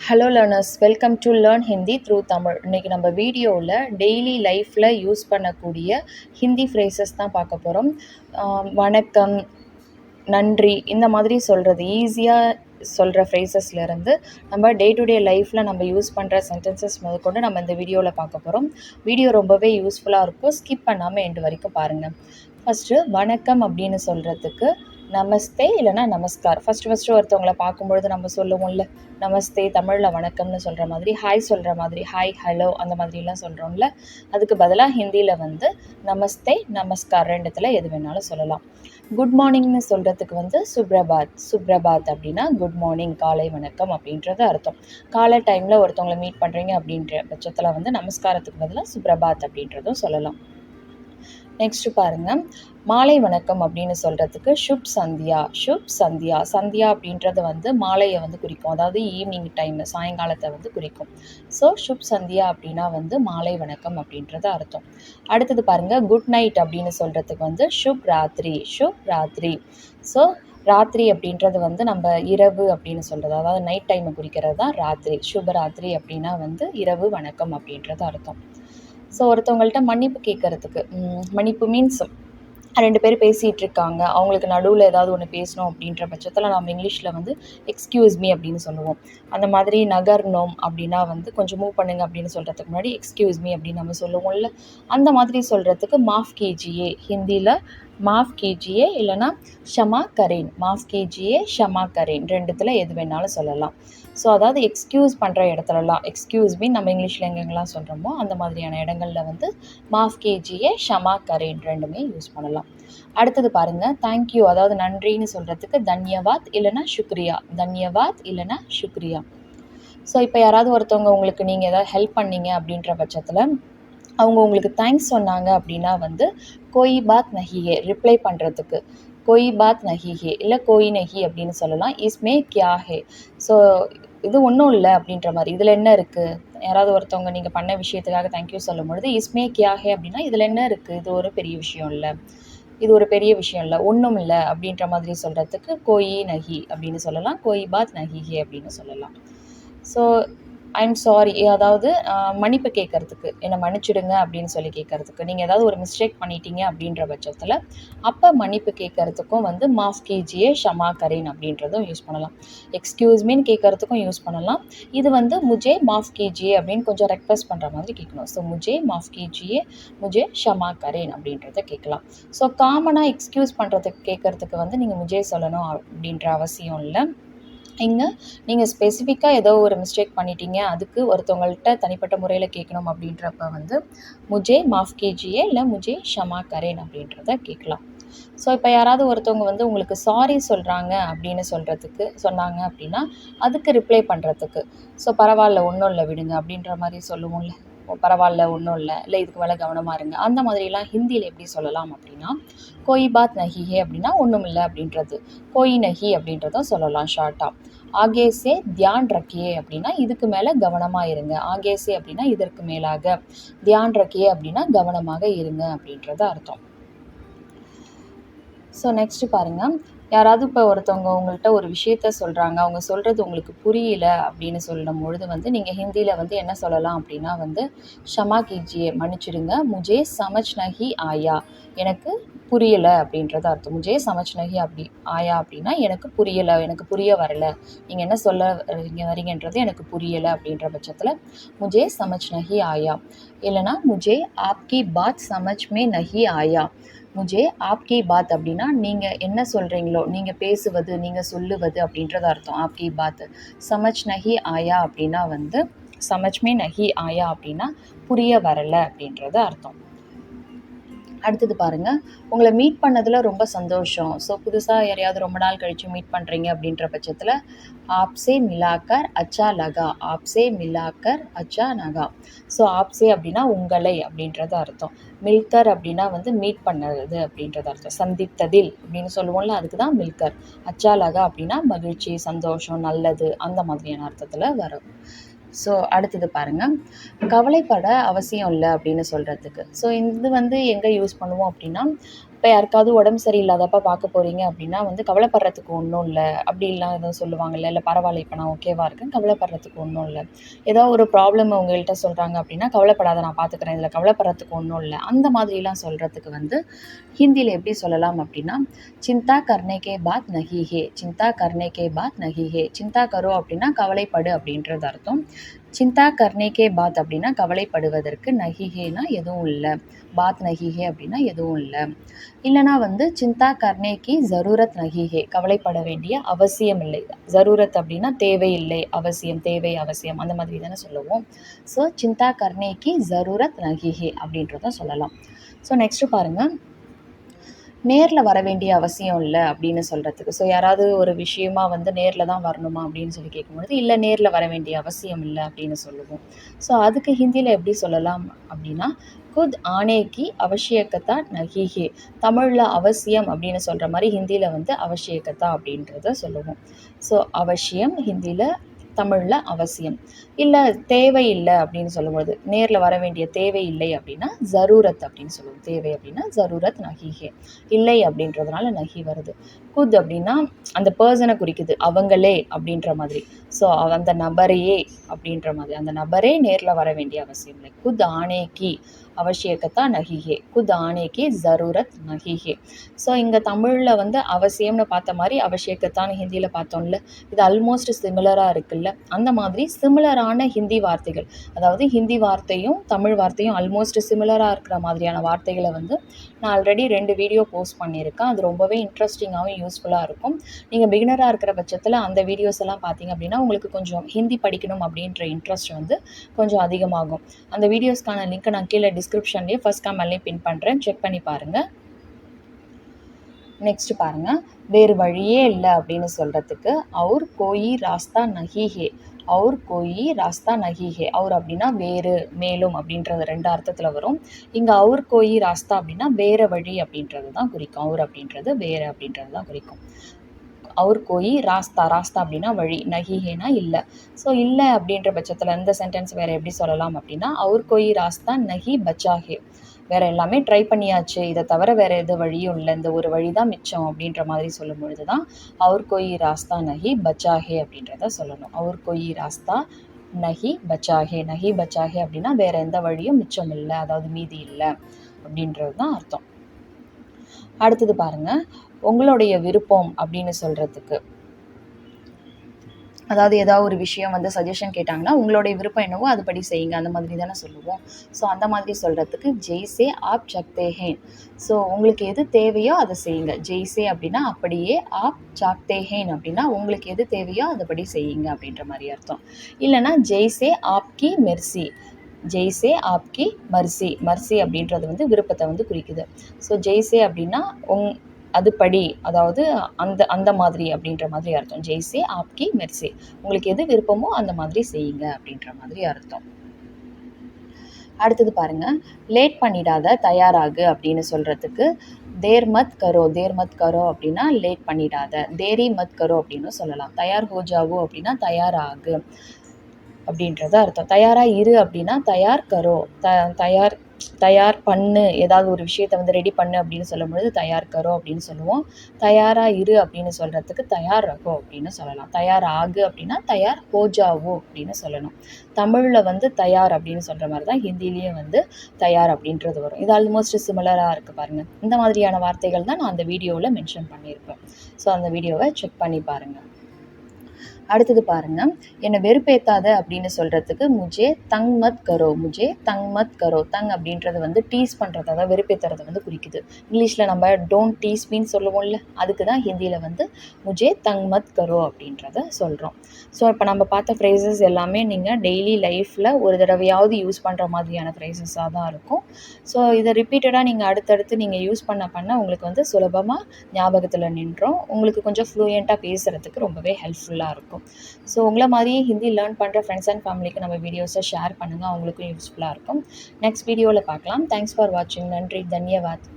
Hello learners welcome to learn Hindi through Tamil இன்றைக்கி நம்ம வீடியோவில் டெய்லி லைஃப்பில் யூஸ் பண்ணக்கூடிய ஹிந்தி ஃப்ரேசஸ் தான் பார்க்க போகிறோம் வணக்கம் நன்றி இந்த மாதிரி சொல்கிறது ஈஸியாக சொல்கிற ஃப்ரேசஸ்லேருந்து நம்ம டே டு டே லைஃப்பில் நம்ம யூஸ் பண்ணுற சென்டென்சஸ் முதற்கொண்டு நம்ம இந்த வீடியோவில் பார்க்க போகிறோம் வீடியோ ரொம்பவே யூஸ்ஃபுல்லாக இருக்கும். ஸ்கிப் பண்ணாமல் எண்டு வரைக்கும் பாருங்கள் ஃபஸ்ட்டு வணக்கம் அப்படின்னு சொல்கிறதுக்கு நமஸ்தே இல்லைனா நமஸ்கார். ஃபஸ்ட்டு ஃபஸ்ட்டு ஒருத்தவங்கள பார்க்கும்பொழுது நம்ம சொல்லுவோம்ல நமஸ்தே தமிழில் வணக்கம்னு சொல்கிற மாதிரி ஹாய் சொல்கிற மாதிரி ஹாய் ஹலோ அந்த மாதிரிலாம் சொல்கிறோம்ல அதுக்கு பதிலாக ஹிந்தியில் வந்து நமஸ்தே நமஸ்கார் ரெண்டுத்தில் எது வேணாலும் சொல்லலாம். குட் மார்னிங்னு சொல்கிறதுக்கு வந்து சுப்ரபாத் சுப்ரபாத் அப்படின்னா குட் மார்னிங் காலை வணக்கம் அப்படின்றது அர்த்தம். காலை டைமில் ஒருத்தவங்களை மீட் பண்ணுறீங்க அப்படின்ற பட்சத்தில் வந்து நமஸ்காரத்துக்கு பதிலாக சுப்ரபாத் அப்படின்றதும் சொல்லலாம். நெக்ஸ்ட்டு பாருங்கள் மாலை வணக்கம் அப்படின்னு சொல்கிறதுக்கு ஷுப் சந்தியா ஷுப் சந்தியா சந்தியா அப்படின்றது வந்து மாலையை வந்து குறிக்கும். அதாவது ஈவினிங் டைம் சாயங்காலத்தை வந்து குறிக்கும். ஸோ ஷுப் சந்தியா அப்படின்னா வந்து மாலை வணக்கம் அப்படின்றது அர்த்தம். அடுத்தது பாருங்கள் குட் நைட் அப்படின்னு சொல்கிறதுக்கு வந்து ஷுப் ராத்திரி ஷுப் ராத்திரி. ஸோ ராத்திரி அப்படின்றது வந்து நம்ம இரவு அப்படின்னு சொல்கிறது அதாவது நைட் டைமை குறிக்கிறது தான் ராத்திரி. சுபராத்திரி அப்படின்னா வந்து இரவு வணக்கம் அப்படின்றது அர்த்தம். ஸோ ஒருத்தவங்கள்ட்ட மன்னிப்பு கேட்கறதுக்கு மன்னிப்பு மீன்ஸ் ரெண்டு பேர் பேசிகிட்டு இருக்காங்க அவங்களுக்கு நடுவில் ஏதாவது ஒன்று பேசணும் அப்படின்ற பட்சத்தில் நம்ம இங்கிலீஷில் வந்து எக்ஸ்கியூஸ் மீ அப்படின்னு சொல்லுவோம். அந்த மாதிரி நகர்னோம் அப்படின்னா வந்து கொஞ்சம் மூவ் பண்ணுங்க அப்படின்னு சொல்கிறதுக்கு முன்னாடி எக்ஸ்கியூஸ் மீ அப்படின்னு நம்ம சொல்லுவோம்ல. அந்த மாதிரி சொல்கிறதுக்கு மாஃப் கேஜியே ஹிந்தியில் மாஃப் கேஜியே இல்லைனா ஷமா கரேன். மாஃப் கேஜியே ஷமா கரேன். ரெண்டுத்தில் எது வேணாலும் சொல்லலாம். ஸோ அதாவது எக்ஸ்கியூஸ் பண்ணுற இடத்துலலாம். எக்ஸ்கியூஸ் மீன் நம்ம இங்கிலீஷில் எங்கெங்கெல்லாம் சொல்கிறோமோ அந்த மாதிரியான இடங்களில் வந்து மாஃப் கேஜியே ஷமா கரேன் ரெண்டுமே யூஸ் பண்ணலாம். அடுத்தது பாருங்கள் தேங்க்யூ அதாவது நன்றின்னு சொல்கிறதுக்கு தன்யவாத் இல்லைனா சுக்ரியா. தன்யவாத் இல்லைனா சுக்ரியா. ஸோ இப்போ யாராவது ஒருத்தவங்க உங்களுக்கு நீங்கள் ஏதாவது ஹெல்ப் பண்ணீங்க அப்படின்ற பட்சத்தில் அவங்க உங்களுக்கு தேங்க்ஸ் சொன்னாங்க அப்படின்னா வந்து கோயி பாத் நஹிஹே ரிப்ளை பண்ணுறதுக்கு கோயி பாத் நஹிஹே இல்லை கோயி நஹி அப்படின்னு சொல்லலாம். இஸ்மே கியா ஹே ஸோ இது ஒன்றும் இல்லை அப்படின்ற மாதிரி. இதில் என்ன இருக்குது யாராவது ஒருத்தவங்க நீங்கள் பண்ண விஷயத்துக்காக தேங்க்யூ சொல்லும் பொழுது இஸ்மே கியா ஹே அப்படின்னா இதில் என்ன இருக்குது இது ஒரு பெரிய விஷயம் இல்லை. இது ஒரு பெரிய விஷயம் இல்லை. ஒன்றும் இல்லை அப்படின்ற மாதிரி சொல்கிறதுக்கு கோயி நஹி அப்படின்னு சொல்லலாம். கோயி பாத் நஹிஹே அப்படின்னு சொல்லலாம். ஸோ ஐம் சாரி அதாவது மன்னிப்பு கேட்குறதுக்கு. என்னை மன்னிச்சிடுங்க அப்படின்னு சொல்லி கேட்குறதுக்கு. நீங்கள் ஏதாவது ஒரு மிஸ்டேக் பண்ணிட்டீங்க அப்படின்ற பட்சத்தில் அப்போ மன்னிப்பு கேட்குறதுக்கும் வந்து மாஃப் கேஜியே ஷமா கரீன் அப்படின்றதும் யூஸ் பண்ணலாம். எக்ஸ்கியூஸ் மீன் கேட்குறதுக்கும் யூஸ் பண்ணலாம். இது வந்து முஜே மாஃப் கேஜியே அப்படின்னு கொஞ்சம் ரெக்வஸ்ட் பண்ணுற மாதிரி கேட்கணும். ஸோ முஜே மாஃப் கேஜியே முஜே ஷமா கரேன் அப்படின்றத கேட்கலாம். ஸோ காமனாக எக்ஸ்கியூஸ் பண்ணுறதுக்கு கேட்குறதுக்கு வந்து நீங்கள் முஜே சொல்லணும் அப்படின்ற அவசியம் இல்லை. இங்கே நீங்கள் ஸ்பெசிஃபிக்காக ஏதோ ஒரு மிஸ்டேக் பண்ணிட்டீங்க. அதுக்கு ஒருத்தவங்கள்ட்ட தனிப்பட்ட முறையில் கேட்கணும் அப்படின்றப்ப வந்து முஜே மாஃப் கேஜியே இல்லை முஜே ஷமா கரேன் அப்படின்றத கேட்கலாம். ஸோ இப்போ யாராவது ஒருத்தவங்க வந்து உங்களுக்கு சாரி சொல்கிறாங்க அப்படின்னு சொல்கிறதுக்கு சொன்னாங்க அப்படின்னா அதுக்கு ரிப்ளை பண்ணுறதுக்கு ஸோ பரவாயில்ல ஒன்றும் இல்லை விடுங்க அப்படின்ற மாதிரி சொல்லுவோம்ல. பரவாயில்ல ஒன்றும் இல்லை. இல்லை இதுக்கு மேலே கவனமாக இருங்க. அந்த மாதிரிலாம் ஹிந்தியில் எப்படி சொல்லலாம் அப்படின்னா கோயி பாத் நஹி ஹே அப்படின்னா ஒன்றும் இல்லை அப்படின்றது. கோயி நஹி அப்படின்றதும் சொல்லலாம் ஷார்ட்டாக ஆகேசே தியான் ரக்கியே அப்படின்னா இதுக்கு மேலே கவனமாக இருங்க. ஆகேசே அப்படின்னா இதற்கு மேலாக தியான் ரக்கியே அப்படின்னா கவனமாக இருங்க அப்படின்றது அர்த்தம். ஸோ நெக்ஸ்ட்டு பாருங்கள் யாராவது இப்போ ஒருத்தவங்க உங்கள்கிட்ட ஒரு விஷயத்த சொல்கிறாங்க அவங்க சொல்கிறது உங்களுக்கு புரியல அப்படின்னு சொல்லும் பொழுது வந்து நீங்கள் ஹிந்தியில் வந்து என்ன சொல்லலாம் அப்படின்னா வந்து ஷமா கீஜியே மன்னிச்சிடுங்க முஜே சமஜ் நஹி ஆயா எனக்கு புரியலை அப்படின்றது அர்த்தம். முஜே சமஜ் நஹி அப்படி ஆயா அப்படின்னா எனக்கு புரியலை எனக்கு புரிய வரலை நீங்கள் என்ன சொல்ல வரீங்க வரீங்கன்றது எனக்கு புரியலை அப்படின்ற பட்சத்தில் முஜே சமஜ் நஹி ஆயா இல்லைனா முஜே ஆப்கி பாத் சமஜ் மே நஹி ஆயா முஜே ஆப்கி பாத் அப்படின்னா நீங்கள் என்ன சொல்கிறீங்களோ நீங்கள் பேசுவது நீங்கள் சொல்லுவது அப்படின்றது அர்த்தம். ஆப்கி பாத். சமஜ் நஹி ஆயா அப்படின்னா வந்து சமஜ்மே நஹி ஆயா அப்படின்னா புரிய வரலை அப்படின்றது அர்த்தம். அடுத்தது பாருங்கள் உங்களை மீட் பண்ணதில் ரொம்ப சந்தோஷம். ஸோ புதுசாக யாரையாவது ரொம்ப நாள் கழித்து மீட் பண்ணுறீங்க அப்படின்ற பட்சத்தில் ஆப்சே மிலாக்கர் அச்சா லகா. ஆப்சே மிலாக்கர் அச்சா நகா. ஸோ ஆப்சே அப்படின்னா உங்களை அப்படின்றது அர்த்தம். மில்கர் அப்படின்னா வந்து மீட் பண்ணது அப்படின்றது அர்த்தம். சந்தித்ததில் அப்படின்னு சொல்லுவோம்ல அதுக்கு தான் மில்கர். அச்சா லகா அப்படின்னா மகிழ்ச்சி சந்தோஷம் நல்லது அந்த மாதிரியான அர்த்தத்தில் வரும். ஸோ அடுத்தது பாருங்கள் கவலைப்பட அவசியம் இல்லை அப்படின்னு சொல்கிறதுக்கு ஸோ இது வந்து எங்கே யூஸ் பண்ணுவோம் அப்படின்னா இப்போ யாருக்காவது உடம்பு சரியில்லாதப்ப பார்க்க போகிறீங்க அப்படின்னா வந்து கவலைப்படுறதுக்கு ஒன்றும் இல்லை. அப்படிலாம் எதுவும் சொல்லுவாங்கல்ல இல்லை பரவாயில்ல இப்போ நான் ஓகேவா இருக்கேன் கவலைப்படுறதுக்கு ஒன்றும் இல்லை. ஏதோ ஒரு ப்ராப்ளம் உங்கள்கிட்ட சொல்கிறாங்க அப்படின்னா கவலைப்படாத நான் பார்த்துக்கிறேன் இதில் கவலைப்படுறதுக்கு ஒன்றும் இல்லை. அந்த மாதிரிலாம் சொல்கிறதுக்கு வந்து ஹிந்தியில் எப்படி சொல்லலாம் அப்படின்னா சிந்தா கர்னே கே பாத் நஹி ஹே சிந்தா கர்னே கே பாத் நஹி ஹே சிந்தா கரோ அப்படின்னா கவலைப்படு அப்படின்றது அர்த்தம். சிந்தா கர்னே கே பாத் அப்படின்னா கவலைப்படுவதற்கு நகிஹேனா எதுவும் இல்லை. பாத் நகிஹே அப்படின்னா எதுவும் இல்லை. இல்லைனா வந்து சிந்தா கர்னேக்கி ஜரூரத் நகிஹே கவலைப்பட வேண்டிய அவசியம் இல்லை. ஜரூரத் அப்படின்னா தேவையில்லை அவசியம் தேவை அவசியம் அந்த மாதிரி தானே சொல்லுவோம். ஸோ சிந்தா கர்னேக்கி ஜரூரத் நகிஹே அப்படின்றத சொல்லலாம். ஸோ நெக்ஸ்ட்டு பாருங்கள் நேரில் வர வேண்டிய அவசியம் இல்லை அப்படின்னு சொல்கிறதுக்கு ஸோ யாராவது ஒரு விஷயமா வந்து நேரில் தான் வரணுமா அப்படின்னு சொல்லி கேட்கும்பொழுது இல்லை நேரில் வர வேண்டிய அவசியம் இல்லை அப்படின்னு சொல்லுவோம். ஸோ அதுக்கு ஹிந்தியில் எப்படி சொல்லலாம் அப்படின்னா குத் ஆனேக்கி அவசியக்கத்தா நகிஹே தமிழில் அவசியம் அப்படின்னு சொல்கிற மாதிரி ஹிந்தியில் வந்து அவசியக்கத்தா அப்படின்றத சொல்லுவோம். ஸோ அவசியம் ஹிந்தியில் தமிழில் அவசியம். இல்லை தேவையில்லை அப்படின்னு சொல்லும்பொழுது நேரில் வர வேண்டிய தேவை இல்லை அப்படின்னா ஜரூரத் அப்படின்னு சொல்லுவோம். தேவை அப்படின்னா ஜரூரத் நகிஹே இல்லை அப்படின்றதுனால நகி வருது. குத் அப்படின்னா அந்த பர்சனை குறிக்குது அவங்களே அப்படின்ற மாதிரி. ஸோ அந்த நபரையே அப்படின்ற மாதிரி அந்த நபரே நேரில் வர வேண்டிய அவசியம் இல்லை. குத் ஆனேக்கி அவசியக்கத்தா நகிகே குத் ஆனேக்கி ஜரூரத் நகிகே ஸோ இங்கே தமிழில் வந்து அவசியம்னு பார்த்த மாதிரி அவசியக்கத்தான்னு ஹிந்தியில் பார்த்தோம்ல இது ஆல்மோஸ்ட் சிமிலராக இருக்குல்ல. அந்த மாதிரி சிமிலரான ஹிந்தி வார்த்தைகள் அதாவது ஹிந்தி வார்த்தையும் தமிழ் வார்த்தையும் ஆல்மோஸ்ட் சிமிலராக இருக்கிற மாதிரியான வார்த்தைகளை வந்து நான் ஆல்ரெடி ரெண்டு வீடியோ போஸ்ட் பண்ணியிருக்கேன். அது ரொம்பவே இன்ட்ரெஸ்டிங்காகவும் யூஸ்ஃபுல்லாக இருக்கும். நீங்கள் பிகினராக இருக்கிற பட்சத்தில் அந்த வீடியோஸ் எல்லாம் பார்த்தீங்க அப்படின்னா உங்களுக்கு கொஞ்சம் ஹிந்தி படிக்கணும் அப்படின்ற இன்ட்ரெஸ்ட் வந்து கொஞ்சம் அதிகமாகும். அந்த வீடியோஸ்க்கான லிங்க்கை நான் கீழே டிஸ்கிரிப்ஷன்லேயே ஃபஸ்ட் கமெண்ட்லேயே பின் பண்ணுறேன் செக் பண்ணி பாருங்கள் நெக்ஸ்ட் பாருங்கள் வேறு வழியே இல்லை அப்படின்னு சொல்கிறதுக்கு அவர் கோயி ராஸ்தா நஹிஹே அவர் கோயி ராஸ்தா நஹிஹே அவர் அப்படின்னா வேறு மேலும் அப்படின்றது ரெண்டு அர்த்தத்தில் வரும். இங்கே அவர் கோயி ராஸ்தா அப்படின்னா வேறு வழி அப்படின்றது தான் குறிக்கும். அவர் அப்படின்றது வேறு அப்படின்றது தான் குறிக்கும். அவர் கோயி ராஸ்தா ராஸ்தா அப்படின்னா வழி நகிஹேனா இல்லை. ஸோ இல்லை அப்படின்ற பட்சத்தில் இந்த சென்டென்ஸ் வேறு எப்படி சொல்லலாம் அப்படின்னா அவர் கோயி ராஸ்தா நஹி பச்சாஹே வேறு எல்லாமே ட்ரை பண்ணியாச்சு. இதை தவிர வேறு எது வழியும் இல்லை. இந்த ஒரு வழி தான் மிச்சம் அப்படின்ற மாதிரி சொல்லும் பொழுது தான் அவர் கொயி ராஸ்தா நஹி பச்சாஹே அப்படின்றத சொல்லணும். அவர் கொயி ராஸ்தா நஹி பச்சாஹே நஹி பச்சாஹே அப்படின்னா வேற எந்த வழியும் மிச்சம் இல்லை. அதாவது மீதி இல்லை அப்படின்றது தான் அர்த்தம். அடுத்தது பாருங்க. உங்களுடைய விருப்பம் அப்படின்னு சொல்கிறதுக்கு அதாவது ஏதாவது ஒரு விஷயம் வந்து சஜஷன் கேட்டாங்கன்னா உங்களுடைய விருப்பம் என்னவோ அதுபடி செய்யுங்க. அந்த மாதிரி தானே சொல்லுவோம். ஸோ அந்த மாதிரி சொல்கிறதுக்கு ஜெய்சே ஆப் சாக்தே ஹேன். ஸோ உங்களுக்கு எது தேவையோ அதை செய்யுங்க. ஜெய்சே அப்படின்னா அப்படியே ஆப் சாக்தே ஹேன் அப்படின்னா உங்களுக்கு எது தேவையோ அதுபடி செய்யுங்க அப்படின்ற மாதிரி அர்த்தம். இல்லைனா ஜெய்சே ஆப்கி மெர்சி. ஜெய்சே ஆப்கி மர்சி. மர்சி அப்படின்றது வந்து விருப்பத்தை வந்து குறிக்குது. ஸோ ஜெய்சே அப்படின்னா உங் அது படி அதாவது அந்த அந்த மாதிரி அப்படின்ற மாதிரி அர்த்தம். ஜெய்சே ஆப்கி மெர்சே. உங்களுக்கு எது விருப்பமோ அந்த மாதிரி செய்யுங்க அப்படின்ற மாதிரி அர்த்தம். அடுத்தது பாருங்க. லேட் பண்ணிடாத தயாராகு அப்படின்னு சொல்கிறதுக்கு தேர் மத் கரோ தேர் மத் கரோ அப்படின்னா லேட் பண்ணிடாத தேரி மத் கரோ அப்படின்னு சொல்லலாம். தயார் ஹோஜாவோ அப்படின்னா தயாராகு அப்படின்றது அர்த்தம். தயாராக இரு அப்படின்னா தயார் கரோ த தயார் தயார் பண்ணு ஏதாவது ஒரு விஷயத்த வந்து ரெடி பண்ணு அப்படின்னு சொல்லும்பொழுது தயார் கரோ அப்படின்னு சொல்லுவோம். தயாராக இரு அப்படின்னு சொல்கிறதுக்கு தயார் ரகோ அப்படின்னு சொல்லலாம். தயார் ஆகு அப்படின்னா தயார் ஹோஜாவோ அப்படின்னு சொல்லணும். தமிழில் வந்து தயார் அப்படின்னு சொல்கிற மாதிரி தான் ஹிந்திலேயும் வந்து தயார் அப்படின்றது வரும். இது ஆல்மோஸ்ட் சிமிலராக இருக்குது பாருங்கள் இந்த மாதிரியான வார்த்தைகள் தான் நான் அந்த வீடியோவில் மென்ஷன் பண்ணியிருப்பேன். ஸோ அந்த வீடியோவை செக் பண்ணி பாருங்கள் அடுத்தது பாருங்க. என்னை வெறுப்பேத்தாத அப்படின்னு சொல்கிறதுக்கு முஜே தங் மத் கரோ முஜே தங் மத் கரோ தங் அப்படின்றது வந்து டீஸ் பண்ணுறது அதாவது வெறுப்பேற்றுறதை வந்து குறிக்குது. இங்கிலீஷில் நம்ம டோன்ட் டீஸ் மீன் சொல்லுவோம்ல அதுக்கு தான் ஹிந்தியில் வந்து முஜே தங் மத் கரோ அப்படின்றத சொல்கிறோம் ஸோ இப்போ நம்ம பார்த்த ஃப்ரேசஸ் எல்லாமே நீங்கள் டெய்லி லைஃப்பில் ஒரு தடவையாவது யூஸ் பண்ணுற மாதிரியான ஃப்ரேசஸாக தான் இருக்கும். ஸோ இதை ரிப்பீட்டடாக நீங்கள் அடுத்தடுத்து நீங்கள் யூஸ் பண்ண பண்ண உங்களுக்கு வந்து சுலபமாக ஞாபகத்தில் நின்றோம். உங்களுக்கு கொஞ்சம் ஃப்ளூயண்ட்டாக பேசுகிறதுக்கு ரொம்பவே ஹெல்ப்ஃபுல்லாக இருக்கும். இருக்கும் ஸோ உங்களை மாதிரியே ஹிந்தி லேர்ன் பண்ணுற ஃப்ரெண்ட்ஸ் அண்ட் ஃபேமிலிக்கு நம்ம வீடியோஸை ஷேர் பண்ணுங்கள் அவங்களுக்கும் யூஸ்ஃபுல்லாக இருக்கும். நெக்ஸ்ட் வீடியோவில் பார்க்கலாம். தேங்க்ஸ் ஃபார் வாட்சிங் நன்றி. தன்யவாத்.